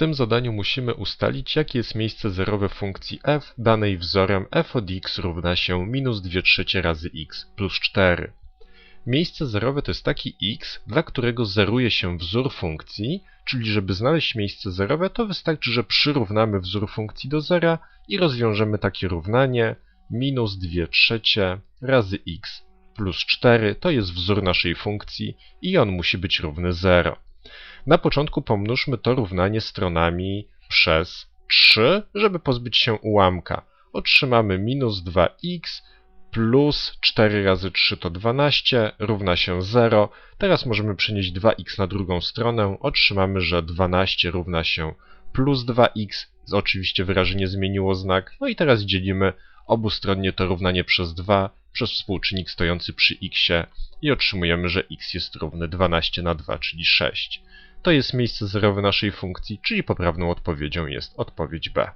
tym zadaniu musimy ustalić, jakie jest miejsce zerowe funkcji f danej wzorem f od x równa się minus 2 trzecie razy x plus 4. Miejsce zerowe to jest taki x, dla którego zeruje się wzór funkcji, czyli żeby znaleźć miejsce zerowe, to wystarczy, że przyrównamy wzór funkcji do zera i rozwiążemy takie równanie minus 2 trzecie razy x plus 4 to jest wzór naszej funkcji i on musi być równy 0. Na początku pomnóżmy to równanie stronami przez 3, żeby pozbyć się ułamka. Otrzymamy minus 2x plus 4 razy 3 to 12 równa się 0. Teraz możemy przenieść 2x na drugą stronę. Otrzymamy, że 12 równa się plus 2x. Oczywiście wyrażenie zmieniło znak. No i teraz dzielimy obustronnie to równanie przez 2 przez współczynnik stojący przy x i otrzymujemy, że x jest równy 12 na 2, czyli 6. To jest miejsce zerowe naszej funkcji, czyli poprawną odpowiedzią jest odpowiedź B.